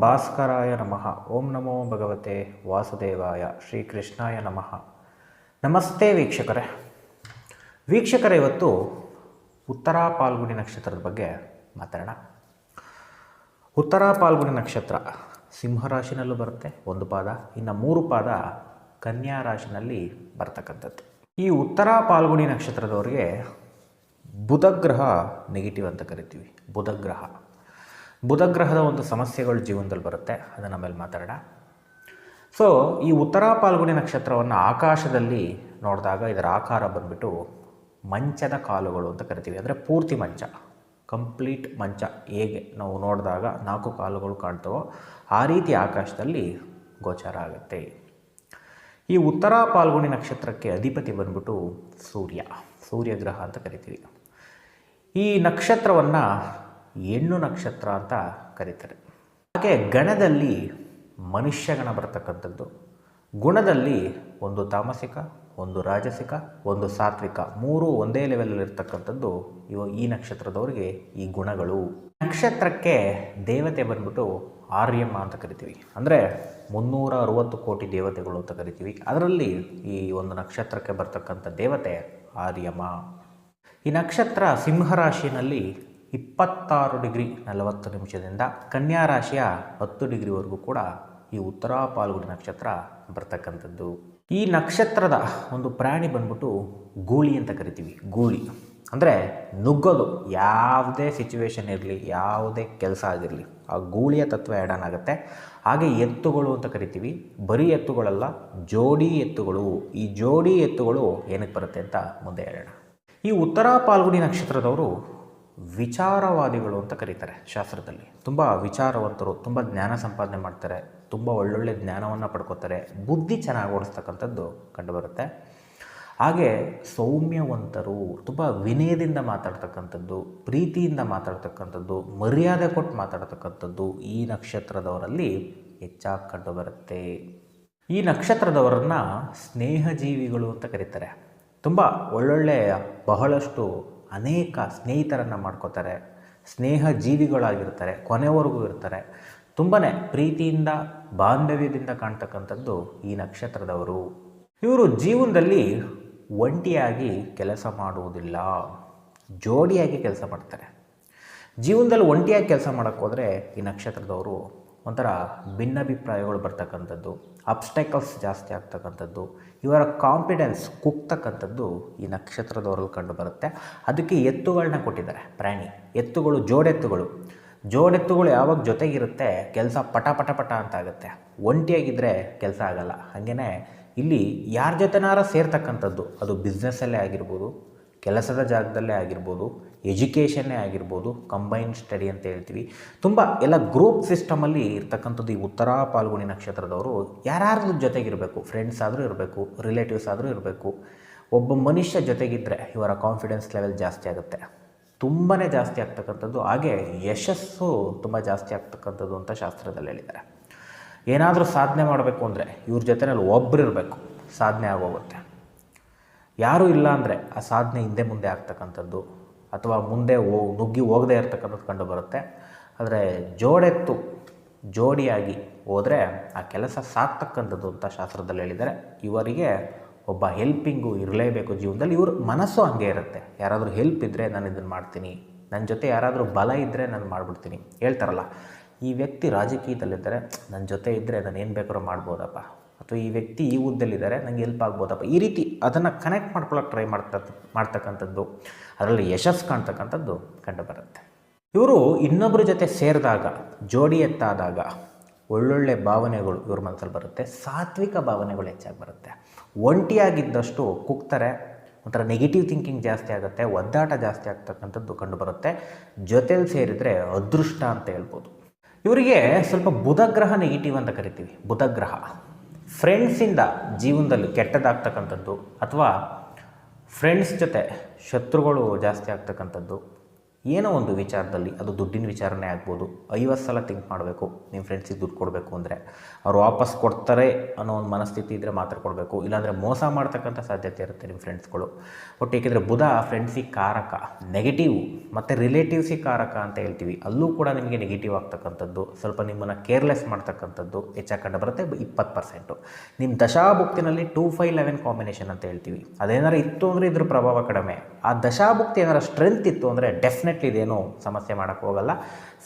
ಭಾಸ್ಕರಾಯ ನಮಃ. ಓಂ ನಮೋ ಭಗವತೆ ವಾಸುದೇವಾಯ ಶ್ರೀಕೃಷ್ಣಾಯ ನಮಃ. ನಮಸ್ತೆ ವೀಕ್ಷಕರೇ. ವೀಕ್ಷಕರೇ, ಇವತ್ತು ಉತ್ತರ ಪಾಲ್ಗುಣಿ ನಕ್ಷತ್ರದ ಬಗ್ಗೆ ಮಾತಾಡೋಣ. ಉತ್ತರ ಪಾಲ್ಗುಣಿ ನಕ್ಷತ್ರ ಸಿಂಹರಾಶಿನಲ್ಲೂ ಬರುತ್ತೆ, ಒಂದು ಪಾದ. ಇನ್ನು ಮೂರು ಪಾದ ಕನ್ಯಾ ರಾಶಿನಲ್ಲಿ ಬರ್ತಕ್ಕಂಥದ್ದು. ಈ ಉತ್ತರ ಪಾಲ್ಗುಣಿ ನಕ್ಷತ್ರದವರಿಗೆ ಬುಧಗ್ರಹ ನೆಗೆಟಿವ್ ಅಂತ ಕರಿತೀವಿ. ಬುಧಗ್ರಹ ಬುಧಗ್ರಹದ ಒಂದು ಸಮಸ್ಯೆಗಳು ಜೀವನದಲ್ಲಿ ಬರುತ್ತೆ, ಅದನ್ನು ಮೇಲೆ ಮಾತಾಡ ಸೊ ಈ ಉತ್ತರ ಪಾಲ್ಗುಣಿ ನಕ್ಷತ್ರವನ್ನು ಆಕಾಶದಲ್ಲಿ ನೋಡಿದಾಗ ಇದರ ಆಕಾರ ಬಂದುಬಿಟ್ಟು ಮಂಚದ ಕಾಲುಗಳು ಅಂತ ಕರಿತೀವಿ. ಅಂದರೆ ಪೂರ್ತಿ ಮಂಚ, ಕಂಪ್ಲೀಟ್ ಮಂಚ. ಹೇಗೆ? ನಾವು ನೋಡಿದಾಗ ನಾಲ್ಕು ಕಾಲುಗಳು ಕಾಣ್ತವೋ, ಆ ರೀತಿ ಆಕಾಶದಲ್ಲಿ ಗೋಚಾರ ಆಗುತ್ತೆ. ಈ ಉತ್ತರ ಪಾಲ್ಗುಣಿ ನಕ್ಷತ್ರಕ್ಕೆ ಅಧಿಪತಿ ಬಂದ್ಬಿಟ್ಟು ಸೂರ್ಯ, ಸೂರ್ಯಗ್ರಹ ಅಂತ ಕರಿತೀವಿ. ಈ ನಕ್ಷತ್ರವನ್ನು ಹೆಣ್ಣು ನಕ್ಷತ್ರ ಅಂತ ಕರೀತಾರೆ. ಹಾಗೆ ಗಣದಲ್ಲಿ ಮನುಷ್ಯಗಣ ಬರ್ತಕ್ಕಂಥದ್ದು. ಗುಣದಲ್ಲಿ ಒಂದು ತಾಮಸಿಕ, ಒಂದು ರಾಜಸಿಕ, ಒಂದು ಸಾತ್ವಿಕ. ಮೂರು ಒಂದೇ ಲೆವೆಲಲ್ಲಿ ಇರ್ತಕ್ಕಂಥದ್ದು ಇವ ಈ ನಕ್ಷತ್ರದವರಿಗೆ ಈ ಗುಣಗಳು. ನಕ್ಷತ್ರಕ್ಕೆ ದೇವತೆ ಬಂದ್ಬಿಟ್ಟು ಆರ್ಯಮ್ಮ ಅಂತ ಕರಿತೀವಿ. ಅಂದರೆ ಮುನ್ನೂರ ಅರುವತ್ತು ಕೋಟಿ ದೇವತೆಗಳು ಅಂತ ಕರಿತೀವಿ. ಅದರಲ್ಲಿ ಈ ಒಂದು ನಕ್ಷತ್ರಕ್ಕೆ ಬರ್ತಕ್ಕಂಥ ದೇವತೆ ಆರ್ಯಮ ಈ ನಕ್ಷತ್ರ ಸಿಂಹರಾಶಿಯಲ್ಲಿ ಇಪ್ಪತ್ತಾರು ಡಿಗ್ರಿ ನಲವತ್ತು ನಿಮಿಷದಿಂದ ಕನ್ಯಾ ರಾಶಿಯ ಹತ್ತು ಡಿಗ್ರಿವರೆಗೂ ಕೂಡ ಈ ಉತ್ತರ ಪಾಲ್ಗುಡಿ ನಕ್ಷತ್ರ ಬರ್ತಕ್ಕಂಥದ್ದು. ಈ ನಕ್ಷತ್ರದ ಒಂದು ಪ್ರಾಣಿ ಬಂದ್ಬಿಟ್ಟು ಗೂಳಿ ಅಂತ ಕರಿತೀವಿ, ಗೂಳಿ. ಅಂದರೆ ನುಗ್ಗೋದು. ಯಾವುದೇ ಸಿಚುವೇಶನ್ ಇರಲಿ, ಯಾವುದೇ ಕೆಲಸ ಆಗಿರಲಿ, ಆ ಗೂಳಿಯ ತತ್ವ ಆ್ಯಡನ್ ಆಗುತ್ತೆ. ಹಾಗೆ ಎತ್ತುಗಳು ಅಂತ ಕರಿತೀವಿ. ಬರೀ ಎತ್ತುಗಳಲ್ಲ, ಜೋಡಿ ಎತ್ತುಗಳು. ಈ ಜೋಡಿ ಎತ್ತುಗಳು ಏನಕ್ಕೆ ಬರುತ್ತೆ ಅಂತ ಮುಂದೆ ಹೇಳೋಣ. ಈ ಉತ್ತರ ಪಾಲ್ಗುಣಿ ನಕ್ಷತ್ರದವರು ವಿಚಾರವಾದಿಗಳು ಅಂತ ಕರೀತಾರೆ ಶಾಸ್ತ್ರದಲ್ಲಿ. ತುಂಬ ವಿಚಾರವಂತರು, ತುಂಬ ಜ್ಞಾನ ಸಂಪಾದನೆ ಮಾಡ್ತಾರೆ, ತುಂಬ ಒಳ್ಳೊಳ್ಳೆ ಜ್ಞಾನವನ್ನು ಪಡ್ಕೋತಾರೆ, ಬುದ್ಧಿ ಚೆನ್ನಾಗಿ ಓಡಿಸ್ತಕ್ಕಂಥದ್ದು ಕಂಡುಬರುತ್ತೆ. ಹಾಗೆ ಸೌಮ್ಯವಂತರು ತುಂಬ ವಿನಯದಿಂದ ಮಾತಾಡ್ತಕ್ಕಂಥದ್ದು, ಪ್ರೀತಿಯಿಂದ ಮಾತಾಡ್ತಕ್ಕಂಥದ್ದು, ಮರ್ಯಾದೆ ಕೊಟ್ಟು ಮಾತಾಡ್ತಕ್ಕಂಥದ್ದು ಈ ನಕ್ಷತ್ರದವರಲ್ಲಿ ಹೆಚ್ಚಾಗಿ ಕಂಡುಬರುತ್ತೆ. ಈ ನಕ್ಷತ್ರದವರನ್ನು ಸ್ನೇಹಜೀವಿಗಳು ಅಂತ ಕರೀತಾರೆ. ತುಂಬ ಒಳ್ಳೊಳ್ಳೆಯ ಬಹಳಷ್ಟು ಅನೇಕ ಸ್ನೇಹಿತರನ್ನು ಮಾಡ್ಕೋತಾರೆ. ಸ್ನೇಹ ಜೀವಿಗಳಾಗಿರ್ತಾರೆ, ಕೊನೆವರೆಗೂ ಇರ್ತಾರೆ. ತುಂಬಾ ಪ್ರೀತಿಯಿಂದ, ಬಾಂಧವ್ಯದಿಂದ ಕಾಣ್ತಕ್ಕಂಥದ್ದು ಈ ನಕ್ಷತ್ರದವರು. ಇವರು ಜೀವನದಲ್ಲಿ ಒಂಟಿಯಾಗಿ ಕೆಲಸ ಮಾಡುವುದಿಲ್ಲ. ಜೋಡಿಯಾಗಿ ಕೆಲಸ ಮಾಡ್ತಾರೆ. ಜೀವನದಲ್ಲಿ ಒಂಟಿಯಾಗಿ ಕೆಲಸ ಮಾಡೋಕ್ಕೋದ್ರೆ ಈ ನಕ್ಷತ್ರದವರು ಒಂಥರ ಭಿನ್ನಾಭಿಪ್ರಾಯಗಳು ಬರ್ತಕ್ಕಂಥದ್ದು ಅಬ್ಸ್ಟೆಕಲ್ಸ್ ಜಾಸ್ತಿ ಆಗ್ತಕ್ಕಂಥದ್ದು, ಇವರ ಕಾಂಫಿಡೆನ್ಸ್ ಕುಗ್ತಕ್ಕಂಥದ್ದು ಈ ನಕ್ಷತ್ರದವರಲ್ಲಿ ಕಂಡು ಬರುತ್ತೆ. ಅದಕ್ಕೆ ಎತ್ತುಗಳನ್ನ ಕೊಟ್ಟಿದ್ದಾರೆ ಪ್ರಾಣಿ, ಎತ್ತುಗಳು ಜೋಡೆತ್ತುಗಳು. ಜೋಡೆತ್ತುಗಳು ಯಾವಾಗ ಜೊತೆಗಿರುತ್ತೆ, ಕೆಲಸ ಪಟ ಪಟ ಪಟ ಅಂತ ಆಗುತ್ತೆ. ಒಂಟಿಯಾಗಿದ್ದರೆ ಕೆಲಸ ಆಗಲ್ಲ. ಹಾಗೆಯೇ ಇಲ್ಲಿ ಯಾರ ಜೊತೆನಾರ ಸೇರ್ತಕ್ಕಂಥದ್ದು, ಅದು ಬಿಸ್ನೆಸ್ಸಲ್ಲೇ ಆಗಿರ್ಬೋದು ಕೆಲಸದ ಜಾಗದಲ್ಲೇ ಆಗಿರ್ಬೋದು, ಎಜುಕೇಷನ್ನೇ ಆಗಿರ್ಬೋದು ಕಂಬೈನ್ ಸ್ಟಡಿ ಅಂತ ಹೇಳ್ತೀವಿ. ತುಂಬ ಎಲ್ಲ ಗ್ರೂಪ್ ಸಿಸ್ಟಮಲ್ಲಿ ಇರ್ತಕ್ಕಂಥದ್ದು ಈ ಉತ್ತರ ಪಾಲ್ಗುಣಿ ನಕ್ಷತ್ರದವರು ಯಾರ್ಯಾರ ಜೊತೆಗಿರಬೇಕು ಫ್ರೆಂಡ್ಸ್ ಆದರೂ ಇರಬೇಕು ರಿಲೇಟಿವ್ಸ್ ಆದರೂ ಇರಬೇಕು. ಒಬ್ಬ ಮನುಷ್ಯ ಜೊತೆಗಿದ್ದರೆ ಇವರ ಕಾನ್ಫಿಡೆನ್ಸ್ ಲೆವೆಲ್ ಜಾಸ್ತಿ ಆಗುತ್ತೆ. ತುಂಬಾ ಜಾಸ್ತಿ ಆಗ್ತಕ್ಕಂಥದ್ದು, ಹಾಗೆ ಯಶಸ್ಸು ತುಂಬ ಜಾಸ್ತಿ ಆಗ್ತಕ್ಕಂಥದ್ದು ಅಂತ ಶಾಸ್ತ್ರದಲ್ಲಿ ಹೇಳಿದ್ದಾರೆ. ಏನಾದರೂ ಸಾಧನೆ ಮಾಡಬೇಕು ಅಂದರೆ ಇವ್ರ ಜೊತೆಯಲ್ಲಿ ಒಬ್ಬರು ಇರಬೇಕು ಸಾಧನೆ ಆಗೋಗುತ್ತೆ. ಯಾರೂ ಇಲ್ಲ ಅಂದರೆ ಆ ಸಾಧನೆ ಹಿಂದೆ ಮುಂದೆ ಆಗ್ತಕ್ಕಂಥದ್ದು ಅಥವಾ ಮುಂದೆ ಹೋ, ನುಗ್ಗಿ ಹೋಗದೇ ಇರ್ತಕ್ಕಂಥದ್ದು ಕಂಡು ಬರುತ್ತೆ ಆದರೆ ಜೋಡೆತ್ತು, ಜೋಡಿಯಾಗಿ ಹೋದರೆ ಆ ಕೆಲಸ ಸಾಕ್ತಕ್ಕಂಥದ್ದು ಅಂತ ಶಾಸ್ತ್ರದಲ್ಲಿ ಹೇಳಿದ್ದಾರೆ. ಇವರಿಗೆ ಒಬ್ಬ ಹೆಲ್ಪಿಂಗು ಇರಲೇಬೇಕು ಜೀವನದಲ್ಲಿ. ಇವ್ರ ಮನಸ್ಸು ಹಂಗೆ ಇರುತ್ತೆ. ಯಾರಾದರೂ ಹೆಲ್ಪ್ ಇದ್ದರೆ ನಾನು ಇದನ್ನು ಮಾಡ್ತೀನಿ. ನನ್ನ ಜೊತೆ ಯಾರಾದರೂ ಬಲ ಇದ್ದರೆ ನಾನು ಮಾಡಿಬಿಡ್ತೀನಿ. ಹೇಳ್ತಾರಲ್ಲ, ಈ ವ್ಯಕ್ತಿ ರಾಜಕೀಯದಲ್ಲಿದ್ದರೆ ನನ್ನ ಜೊತೆ ಇದ್ದರೆ ನಾನು ಏನು ಬೇಕಾದ್ರೂ ಮಾಡ್ಬೋದಪ್ಪ. ಅಥವಾ ಈ ವ್ಯಕ್ತಿ ಈ ಹುದ್ದಲ್ಲಿದ್ದಾರೆ ನನಗೆ ಹೆಲ್ಪ್ ಆಗ್ಬೋದಪ್ಪ. ಈ ರೀತಿ ಅದನ್ನು ಕನೆಕ್ಟ್ ಮಾಡ್ಕೊಳ್ಳೋಕೆ ಟ್ರೈ ಮಾಡ್ತಾ ಮಾಡ್ತಕ್ಕಂಥದ್ದು, ಅದರಲ್ಲಿ ಯಶಸ್ಸು ಕಾಣ್ತಕ್ಕಂಥದ್ದು ಕಂಡುಬರುತ್ತೆ. ಇವರು ಇನ್ನೊಬ್ಬರ ಜೊತೆ ಸೇರಿದಾಗ, ಜೋಡಿ ಎತ್ತಾದಾಗ ಒಳ್ಳೊಳ್ಳೆ ಭಾವನೆಗಳು ಇವ್ರ ಮನಸ್ಸಲ್ಲಿ ಬರುತ್ತೆ. ಸಾತ್ವಿಕ ಭಾವನೆಗಳು ಹೆಚ್ಚಾಗಿ ಬರುತ್ತೆ. ಒಂಟಿಯಾಗಿದ್ದಷ್ಟು ಕುಗ್ತಾರೆ, ಒಂಥರ ನೆಗೆಟಿವ್ ಥಿಂಕಿಂಗ್ ಜಾಸ್ತಿ ಆಗುತ್ತೆ, ಒದ್ದಾಟ ಜಾಸ್ತಿ ಆಗ್ತಕ್ಕಂಥದ್ದು ಕಂಡುಬರುತ್ತೆ. ಜೊತೆಲಿ ಸೇರಿದರೆ ಅದೃಷ್ಟ ಅಂತ ಹೇಳ್ಬೋದು. ಇವರಿಗೆ ಸ್ವಲ್ಪ ಬುಧಗ್ರಹ ನೆಗೆಟಿವ್ ಅಂತ ಕರಿತೀವಿ. ಬುಧಗ್ರಹ. ಫ್ರೆಂಡ್ಸಿಂದ ಜೀವನದಲ್ಲಿ ಕೆಟ್ಟದಾಗ್ತಕ್ಕಂಥದ್ದು ಅಥವಾ ಫ್ರೆಂಡ್ಸ್ ಜೊತೆ ಶತ್ರುಗಳು ಜಾಸ್ತಿ ಆಗ್ತಕ್ಕಂಥದ್ದು. ಏನೋ ಒಂದು ವಿಚಾರದಲ್ಲಿ ಅದು ದುಡ್ಡಿನ ವಿಚಾರನೇ ಆಗ್ಬೋದು. ಐವತ್ತು ಸಲ ಥಿಂಕ್ ಮಾಡಬೇಕು. ನಿಮ್ಮ ಫ್ರೆಂಡ್ಸಿಗೆ ದುಡ್ಡು ಕೊಡಬೇಕು ಅಂದರೆ. ಅವ್ರು ವಾಪಸ್ ಕೊಡ್ತಾರೆ ಅನ್ನೋ ಒಂದು ಮನಸ್ಥಿತಿ ಇದ್ದರೆ ಮಾತ್ರ ಕೊಡಬೇಕು. ಇಲ್ಲಾಂದರೆ ಮೋಸ ಮಾಡ್ತಕ್ಕಂಥ ಸಾಧ್ಯತೆ ಇರುತ್ತೆ ನಿಮ್ಮ ಫ್ರೆಂಡ್ಸ್ಗಳು ಒಟ್ಟು ಏಕೆಂದರೆ ಬುಧ ಫ್ರೆಂಡ್ಸಿಗೆ ಕಾರಕ ನೆಗೆಟಿವ್ ಮತ್ತು ರಿಲೇಟಿವ್ಸಿಗೆ ಕಾರಕ ಅಂತ ಹೇಳ್ತೀವಿ. ಅಲ್ಲೂ ಕೂಡ ನಿಮಗೆ ನೆಗೆಟಿವ್ ಆಗ್ತಕ್ಕಂಥದ್ದು. ಸ್ವಲ್ಪ ನಿಮ್ಮನ್ನು ಕೇರ್ಲೆಸ್ ಮಾಡ್ತಕ್ಕಂಥದ್ದು ಹೆಚ್ಚಾಗಿ ಕಂಡು ಬರುತ್ತೆ. ಇಪ್ಪತ್ತು ಪರ್ಸೆಂಟು ನಿಮ್ಮ ದಶಾಭುಕ್ತಿನಲ್ಲಿ ಟೂ ಫೈವ್ ಲೆವೆನ್ ಕಾಂಬಿನೇಷನ್ ಅಂತ ಹೇಳ್ತೀವಿ. ಅದೇನಾರು ಇತ್ತು ಅಂದರೆ ಇದ್ರ ಪ್ರಭಾವ ಕಡಿಮೆ. ಆ ದಶಾಭುಕ್ತಿ ಏನಾರು ಸ್ಟ್ರೆಂತ್ ಇತ್ತು ಅಂದರೆ ಡೆಫಿನೆಟ್ಲಿ ಇದೇನು ಸಮಸ್ಯೆ ಮಾಡೋಕ್ಕೆ ಹೋಗಲ್ಲ.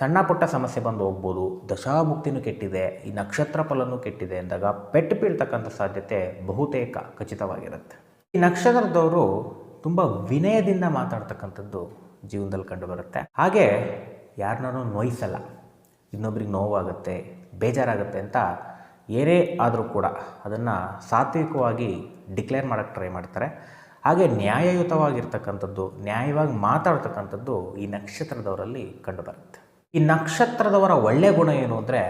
ಸಣ್ಣ ಪುಟ್ಟ ಸಮಸ್ಯೆ ಬಂದು ಹೋಗ್ಬೋದು. ದಶಾಭುಕ್ತಿನೂ ಕೆಟ್ಟಿದೆ. ಈ ನಕ್ಷತ್ರ ಫಲನೂ ಕೆಟ್ಟಿದೆ ಅಂದಾಗ ಪೆಟ್ಟು ಬೀಳ್ತಕ್ಕಂಥ ಸಾಧ್ಯತೆ ಬಹುತೇಕ ಖಚಿತವಾಗಿರುತ್ತೆ. ಈ ನಕ್ಷತ್ರದವರು ತುಂಬ ವಿನಯದಿಂದ ಮಾತಾಡ್ತಕ್ಕಂಥದ್ದು ಜೀವನದಲ್ಲಿ ಕಂಡುಬರುತ್ತೆ. ಹಾಗೆ ಯಾರನ್ನೂ ನೋಯಿಸಲ್ಲ. ಇನ್ನೊಬ್ರಿಗೆ ನೋವಾಗುತ್ತೆ, ಬೇಜಾರಾಗುತ್ತೆ ಅಂತ ಏನೇ ಆದರೂ ಕೂಡ ಅದನ್ನು ಸಾತ್ವಿಕವಾಗಿ ಡಿಕ್ಲೇರ್ ಮಾಡೋಕ್ಕೆ ಟ್ರೈ ಮಾಡ್ತಾರೆ. ಹಾಗೆ ನ್ಯಾಯಯುತವಾಗಿರ್ತಕ್ಕಂಥದ್ದು, ನ್ಯಾಯವಾಗಿ ಮಾತಾಡ್ತಕ್ಕಂಥದ್ದು ಈ ನಕ್ಷತ್ರದವರಲ್ಲಿ ಕಂಡುಬರುತ್ತೆ. ಈ ನಕ್ಷತ್ರದವರ ಒಳ್ಳೆಯ ಗುಣ ಏನು ಅಂದರೆ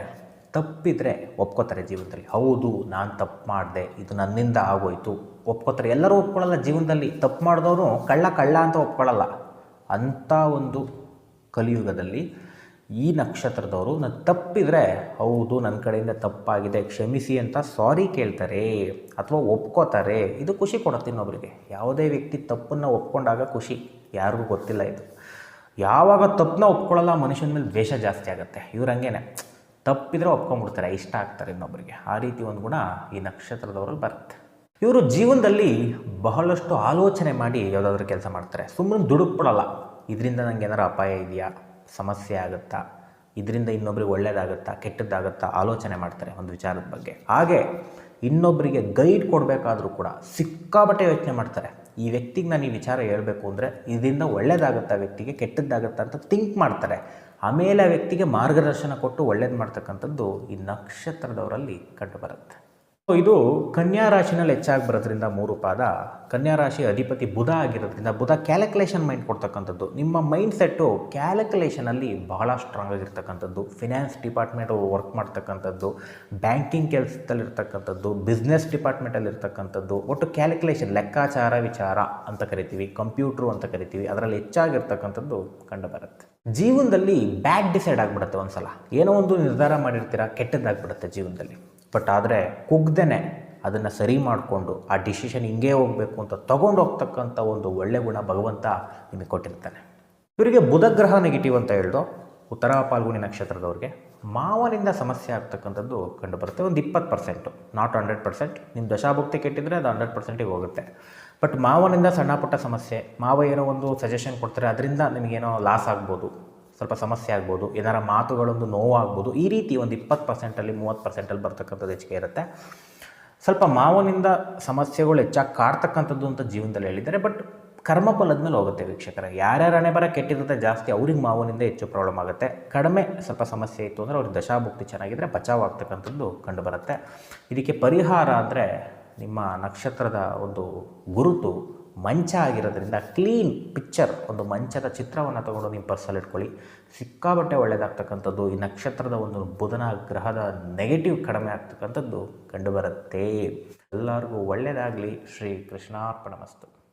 ತಪ್ಪಿದರೆ ಒಪ್ಕೋತಾರೆ ಜೀವನದಲ್ಲಿ ಹೌದು, ನಾನು ತಪ್ಪು ಮಾಡಿದೆ, ಇದು ನನ್ನಿಂದ ಆಗೋಯ್ತು. ಒಪ್ಕೋತಾರೆ. ಎಲ್ಲರೂ ಒಪ್ಕೊಳ್ಳಲ್ಲ, ಜೀವನದಲ್ಲಿ ತಪ್ಪು ಮಾಡಿದವರು ಕಳ್ಳ ಕಳ್ಳ ಅಂತ ಒಪ್ಕೊಳ್ಳಲ್ಲ. ಅಂಥ ಒಂದು ಕಲಿಯುಗದಲ್ಲಿ ಈ ನಕ್ಷತ್ರದವರು ನಾನು ತಪ್ಪಿದರೆ ಹೌದು ನನ್ನ ಕಡೆಯಿಂದ ತಪ್ಪಾಗಿದೆ, ಕ್ಷಮಿಸಿ ಅಂತ ಸಾರಿ ಕೇಳ್ತಾರೆ ಅಥವಾ ಒಪ್ಕೋತಾರೆ. ಇದು ಖುಷಿ ಕೊಡುತ್ತೆ ಇನ್ನೊಬ್ಬರಿಗೆ ಯಾವುದೇ ವ್ಯಕ್ತಿ ತಪ್ಪನ್ನು ಒಪ್ಕೊಂಡಾಗ ಖುಷಿ. ಯಾರಿಗೂ ಗೊತ್ತಿಲ್ಲ ಇದು. ಯಾವಾಗ ತಪ್ಪನ್ನ ಒಪ್ಕೊಳ್ಳಲ್ಲ, ಮನುಷ್ಯನ ಮೇಲೆ ದ್ವೇಷ ಜಾಸ್ತಿ ಆಗುತ್ತೆ. ಇವ್ರು ಹಂಗೇನೆ. ತಪ್ಪಿದ್ರೆ ಒಪ್ಕೊಂಡ್ಬಿಡ್ತಾರೆ, ಇಷ್ಟ ಆಗ್ತಾರೆ ಇನ್ನೊಬ್ಬರಿಗೆ ಆ ರೀತಿ ಒಂದು ಗುಣ ಈ ನಕ್ಷತ್ರದವರಲ್ಲಿ ಬರುತ್ತೆ. ಇವರು ಜೀವನದಲ್ಲಿ ಬಹಳಷ್ಟು ಆಲೋಚನೆ ಮಾಡಿ ಯಾವುದಾದ್ರೂ ಕೆಲಸ ಮಾಡ್ತಾರೆ. ಸುಮ್ಮನೆ ದುಡುಕ್ಬಿಡಲ್ಲ ಇದರಿಂದ ನನಗೆ ಏನಾರು ಅಪಾಯ ಇದೆಯಾ? ಸಮಸ್ಯೆ ಆಗುತ್ತಾ? ಇದರಿಂದ ಇನ್ನೊಬ್ರಿಗೆ ಒಳ್ಳೇದಾಗುತ್ತಾ? ಕೆಟ್ಟದ್ದಾಗುತ್ತಾ? ಆಲೋಚನೆ ಮಾಡ್ತಾರೆ ಒಂದು ವಿಚಾರದ ಬಗ್ಗೆ. ಹಾಗೆ ಇನ್ನೊಬ್ಬರಿಗೆ ಗೈಡ್ ಕೊಡಬೇಕಾದ್ರೂ ಕೂಡ ಸಿಕ್ಕಾಬಟ್ಟೆ ಯೋಚನೆ ಮಾಡ್ತಾರೆ. ಈ ವ್ಯಕ್ತಿಗೆ ನಾನು ಈ ವಿಚಾರ ಹೇಳಬೇಕು ಅಂದರೆ ಇದರಿಂದ ಒಳ್ಳೇದಾಗುತ್ತಾ ವ್ಯಕ್ತಿಗೆ, ಕೆಟ್ಟದ್ದಾಗುತ್ತಾ ಅಂತ ಥಿಂಕ್ ಮಾಡ್ತಾರೆ. ಆಮೇಲೆ ಆ ವ್ಯಕ್ತಿಗೆ ಮಾರ್ಗದರ್ಶನ ಕೊಟ್ಟು ಒಳ್ಳೇದು ಮಾಡ್ತಕ್ಕಂಥದ್ದು ಈ ನಕ್ಷತ್ರದವರಲ್ಲಿ ಕಂಡುಬರುತ್ತೆ. ಇದು ಕನ್ಯಾ ರಾಶಿನಲ್ಲಿ ಹೆಚ್ಚಾಗಿ ಬರೋದ್ರಿಂದ ಮೂರು ಪಾದ. ಕನ್ಯಾ ರಾಶಿ ಅಧಿಪತಿ ಬುಧ ಆಗಿರೋದ್ರಿಂದ ಬುಧ ಕ್ಯಾಲ್ಕುಲೇಷನ್ ಮೈಂಡ್ ಕೊಡ್ತಕ್ಕಂಥದ್ದು. ನಿಮ್ಮ ಮೈಂಡ್ ಸೆಟ್ಟು ಕ್ಯಾಲ್ಕುಲೇಷನಲ್ಲಿ ಬಹಳ ಸ್ಟ್ರಾಂಗ್ ಆಗಿರ್ತಕ್ಕಂಥದ್ದು. ಫಿನಾನ್ಸ್ ಡಿಪಾರ್ಟ್ಮೆಂಟ್ ವರ್ಕ್ ಮಾಡ್ತಕ್ಕಂಥದ್ದು. ಬ್ಯಾಂಕಿಂಗ್ ಕೆಲಸದಲ್ಲಿರ್ತಕ್ಕಂಥದ್ದು. ಬಿಸ್ನೆಸ್ ಡಿಪಾರ್ಟ್ಮೆಂಟಲ್ಲಿ ಇರ್ತಕ್ಕಂಥದ್ದು. ಒಟ್ಟು ಕ್ಯಾಲ್ಕುಲೇಷನ್ ಲೆಕ್ಕಾಚಾರ ವಿಚಾರ ಅಂತ ಕರಿತೀವಿ. ಕಂಪ್ಯೂಟ್ರು ಅಂತ ಕರಿತೀವಿ. ಅದರಲ್ಲಿ ಹೆಚ್ಚಾಗಿರ್ತಕ್ಕಂಥದ್ದು ಕಂಡುಬರುತ್ತೆ ಜೀವನದಲ್ಲಿ ಬ್ಯಾಡ್ ಡಿಸೈಡ್ ಆಗಿಬಿಡುತ್ತೆ ಒಂದ್ಸಲ. ಏನೋ ಒಂದು ನಿರ್ಧಾರ ಮಾಡಿರ್ತೀರ, ಕೆಟ್ಟದ್ದಾಗ್ಬಿಡುತ್ತೆ ಜೀವನದಲ್ಲಿ. ಬಟ್ ಆದರೆ ಕುಗ್ದೇ ಅದನ್ನು ಸರಿ ಮಾಡಿಕೊಂಡು ಆ ಡಿಸಿಷನ್ ಹಿಂಗೇ ಹೋಗಬೇಕು ಅಂತ ತಗೊಂಡು ಹೋಗ್ತಕ್ಕಂಥ ಒಂದು ಒಳ್ಳೆ ಗುಣ ಭಗವಂತ ನಿಮಗೆ ಕೊಟ್ಟಿರ್ತಾನೆ. ಇವರಿಗೆ ಬುಧಗ್ರಹ ನೆಗೆಟಿವ್ ಅಂತ ಹೇಳ್ದು, ಉತ್ತರ ಪಾಲ್ಗುಣಿ ನಕ್ಷತ್ರದವ್ರಿಗೆ ಮಾವನಿಂದ ಸಮಸ್ಯೆ ಆಗ್ತಕ್ಕಂಥದ್ದು ಕಂಡುಬರುತ್ತೆ. ಒಂದು ಇಪ್ಪತ್ತು ಪರ್ಸೆಂಟು ನಾಟ್ ಹಂಡ್ರೆಡ್ ಪರ್ಸೆಂಟ್ ನಿಮ್ಮ ದಶಾಭುಕ್ತಿ ಕೆಟ್ಟಿದ್ರೆ ಅದು ಹಂಡ್ರೆಡ್ ಪರ್ಸೆಂಟಿಗೆ ಹೋಗುತ್ತೆ. ಬಟ್ ಮಾವನಿಂದ ಸಣ್ಣ ಪುಟ್ಟ ಸಮಸ್ಯೆ, ಮಾವ ಏನೋ ಒಂದು ಸಜೆಷನ್ ಕೊಡ್ತಾರೆ, ಅದರಿಂದ ನಿಮಗೇನೋ ಲಾಸ್ ಆಗ್ಬೋದು. ಸ್ವಲ್ಪ ಸಮಸ್ಯೆ ಆಗ್ಬೋದು, ಏನಾರ ಮಾತುಗಳೊಂದು ನೋವಾಗ್ಬೋದು, ಈ ರೀತಿ ಒಂದು ಇಪ್ಪತ್ತು ಪರ್ಸೆಂಟಲ್ಲಿ, ಮೂವತ್ತು ಪರ್ಸೆಂಟಲ್ಲಿ ಬರ್ತಕ್ಕಂಥದ್ದು ಹೆಚ್ಚಿಗೆ ಇರುತ್ತೆ. ಸ್ವಲ್ಪ ಮಾವನಿಂದ ಸಮಸ್ಯೆಗಳು ಹೆಚ್ಚಾಗಿ ಕಾಡ್ತಕ್ಕಂಥದ್ದು ಅಂತ ಜೀವನದಲ್ಲಿ ಹೇಳಿದ್ದಾರೆ, ಬಟ್ ಕರ್ಮಫಲದ ಮೇಲೆ ಹೋಗುತ್ತೆ ವೀಕ್ಷಕರ. ಯಾರ್ಯಾರ ಹಣೆ ಬರ ಕೆಟ್ಟಿರುತ್ತೆ, ಜಾಸ್ತಿ ಅವ್ರಿಗೆ ಮಾವನಿಂದ ಹೆಚ್ಚು ಪ್ರಾಬ್ಲಮ್ ಆಗುತ್ತೆ. ಕಡಿಮೆ ಸ್ವಲ್ಪ ಸಮಸ್ಯೆ ಇತ್ತು ಅಂದರೆ ಅವ್ರಿಗೆ ದಶಾಭುಕ್ತಿ ಚೆನ್ನಾಗಿದ್ದರೆ ಬಚಾವ್ ಆಗ್ತಕ್ಕಂಥದ್ದು ಕಂಡುಬರುತ್ತೆ. ಇದಕ್ಕೆ ಪರಿಹಾರ ಅಂದರೆ ನಿಮ್ಮ ನಕ್ಷತ್ರದ ಒಂದು ಗುರುತು ಮಂಚ ಆಗಿರೋದ್ರಿಂದ ಕ್ಲೀನ್ ಪಿಕ್ಚರ್ ಒಂದು ಮಂಚದ ಚಿತ್ರವನ್ನು ತಗೊಂಡು ನಿಮ್ಮ ಪರ್ಸಲ್ಲಿ ಇಟ್ಕೊಳ್ಳಿ. ಸಿಕ್ಕಾಬಟ್ಟೆ ಒಳ್ಳೆಯದಾಗ್ತಕ್ಕಂಥದ್ದು ಈ ನಕ್ಷತ್ರದ ಒಂದು ಬುಧನ ಗ್ರಹದ ನೆಗೆಟಿವ್ ಕಡಿಮೆ ಆಗ್ತಕ್ಕಂಥದ್ದು ಕಂಡುಬರುತ್ತೆ. ಎಲ್ಲರಿಗೂ ಒಳ್ಳೆಯದಾಗಲಿ ಶ್ರೀ ಕೃಷ್ಣಾರ್ಪಣ ಮಸ್ತು.